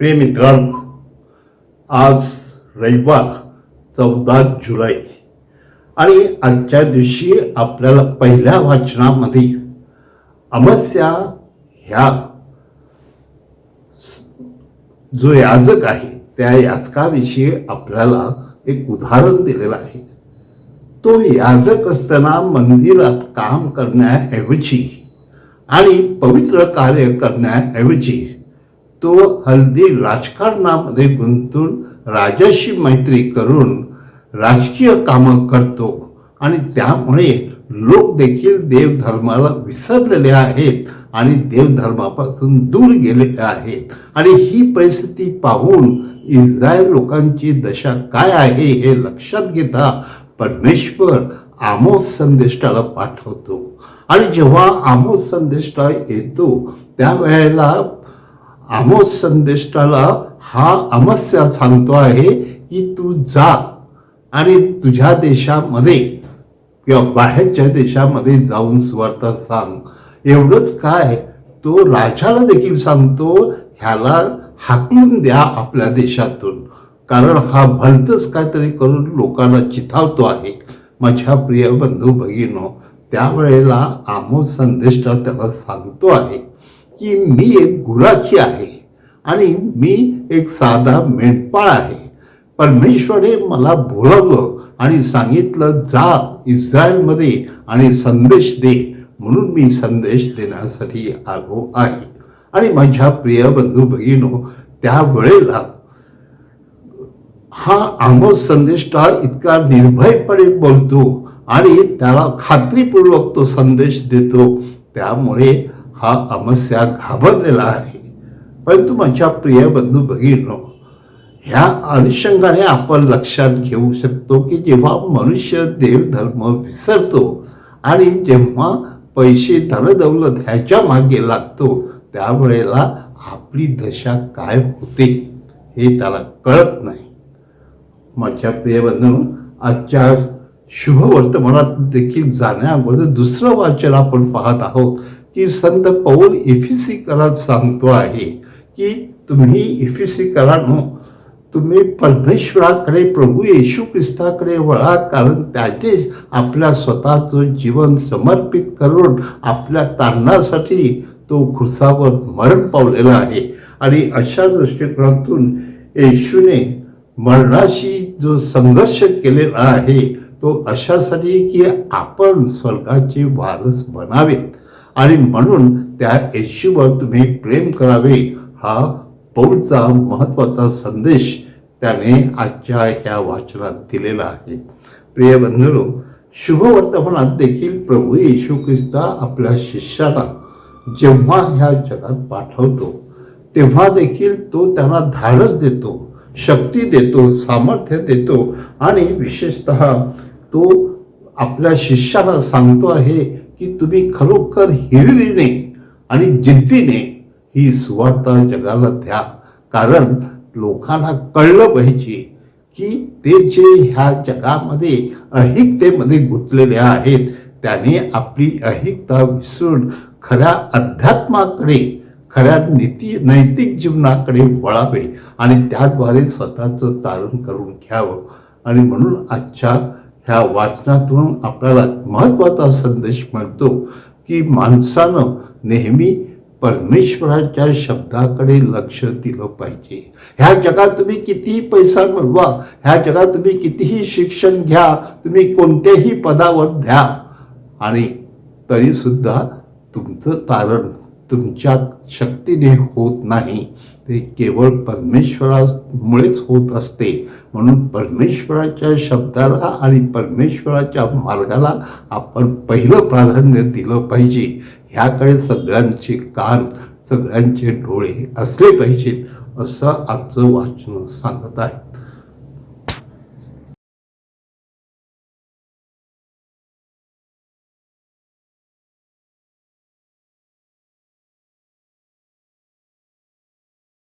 प्रिय मित्रांनो आज रविवार चौदा जुलै. आणि आजच्या दिवशी आपल्याला पहिल्या वाचनामध्ये अमस्या ह्या जो याजक आहे त्या याजकाविषयी आपल्याला एक उदाहरण दिलेलं आहे. तो याजक असताना मंदिरात काम करण्याऐवजी आणि पवित्र कार्य करण्याऐवजी तो हल्दी राजकारणामध्ये गुंतून राजाशी मैत्री करून राजकीय कामं करतो आणि त्यामुळे लोक देखील देवधर्माला विसरलेले आहेत आणि देवधर्मापासून दूर गेलेले आहेत. आणि ही परिस्थिती पाहून इस्रायल लोकांची दशा काय आहे हे लक्षात घेता परमेश्वर आमोस संदेष्टाला पाठवतो. आणि जेव्हा आमोस संदेष्टा येतो त्यावेळेला आमोस संदेष्टाला हा अमस्या सांगतो आहे की तू जा आणि तुझ्या देशामध्ये किंवा बाहेरच्या देशामध्ये जाऊन स्वार्थ सांग. एवढंच काय? तो राजाला देखील सांगतो ह्याला हाकलून द्या आपल्या देशातून. कारण हा भलतच काहीतरी करून लोकांना चिथावतो आहे. माझ्या प्रिय बंधू भगिनो त्यावेळेला आमोद संदेष्टा त्याला सांगतो आहे. की मी एक गुराची आहे आणि मी एक साधा मेंढपाळ आहे. परमेश्वरे मला बोलवलं आणि सांगितलं जा इस्रायलमध्ये आणि संदेश दे म्हणून मी संदेश देण्यासाठी आलो आहे. आणि माझ्या प्रिय बंधू भगिनो त्यावेळेला हा आमोस संदेष्टा इतका निर्भयपणे बोलतो आणि त्याला खात्रीपूर्वक तो संदेश देतो. त्यामुळे हा अमस्या घाबरलेला आहे. परंतु माझ्या प्रिय बंधू भगिनो ह्या अनुषंगाने आपण लक्षात घेऊ शकतो की जेव्हा मनुष्य देवधर्म विसरतो आणि जेव्हा पैसे धनदौलत ह्याच्या मागे लागतो त्यावेळेला आपली दशा काय होते हे त्याला कळत नाही. माझ्या प्रिय बंधू आजच्या शुभ वर्तमानात देखील जाण्याअगोदर दुसरं वाचन आपण पाहत आहोत. की संत पौल इफिसी करात सांगतो आहे की तुम्ही इफिसी करानो तुम्ही परमेश्वराकडे प्रभू येशू ख्रिस्ताकडे वळा कारण त्याचेच आपल्या स्वतःचं जीवन समर्पित करून आपल्या तारणासाठी तो खुर्सावर मरण पावलेला आहे. आणि अशा दृष्टिकोनातून येशूने मरणाशी जो संघर्ष केलेला आहे तो अशासाठी की आपण स्वर्गाचे वारस बनावेत. आणि म्हणून त्या येशूवर तुम्ही प्रेम करावे हा पौलचा महत्त्वाचा संदेश त्याने आजच्या ह्या वाचनात दिलेला आहे. प्रिय बंधुनो शुभवर्तमानात देखील प्रभू येशू ख्रिस्ता आपल्या शिष्याला जेव्हा ह्या जगात पाठवतो तेव्हा देखील तो त्यांना धाडस देतो शक्ती देतो सामर्थ्य देतो आणि विशेषत तो आपल्या शिष्याला सांगतो आहे की तुम्ही खरोखर हिरिरीने आणि जिद्दीने ही सुवार्ता जगाला द्या. कारण लोकांना कळलं पाहिजे की ते जे ह्या जगामध्ये अहिकतेमध्ये गुंतलेले आहेत त्याने आपली अहिकता विसरून खऱ्या अध्यात्माकडे खऱ्या नीती नैतिक जीवनाकडे वळावे आणि त्याद्वारे स्वतःचं तारण करून घ्यावं. आणि म्हणून आजच्या ह्या वाचनातून आपल्याला महत्त्वाचा संदेश मिळतो की माणसानं नेहमी परमेश्वराच्या शब्दाकडे लक्ष दिलं पाहिजे. ह्या जगात तुम्ही कितीही पैसा मिळवा ह्या जगात तुम्ही कितीही शिक्षण घ्या तुम्ही कोणत्याही पदावर द्या आणि तरीसुद्धा तुमचं तारण तुमच्या शक्तीने होत नाही. ते केवळ परमेश्वरामुळेच होत असते. म्हणून परमेश्वराच्या शब्दाला आणि परमेश्वराच्या मार्गाला आपण पहिलं प्राधान्य दिलं पाहिजे. ह्याकडे सगळ्यांचे कान सगळ्यांचे डोळे असले पाहिजेत असं आजचं वाचन सांगत आहे.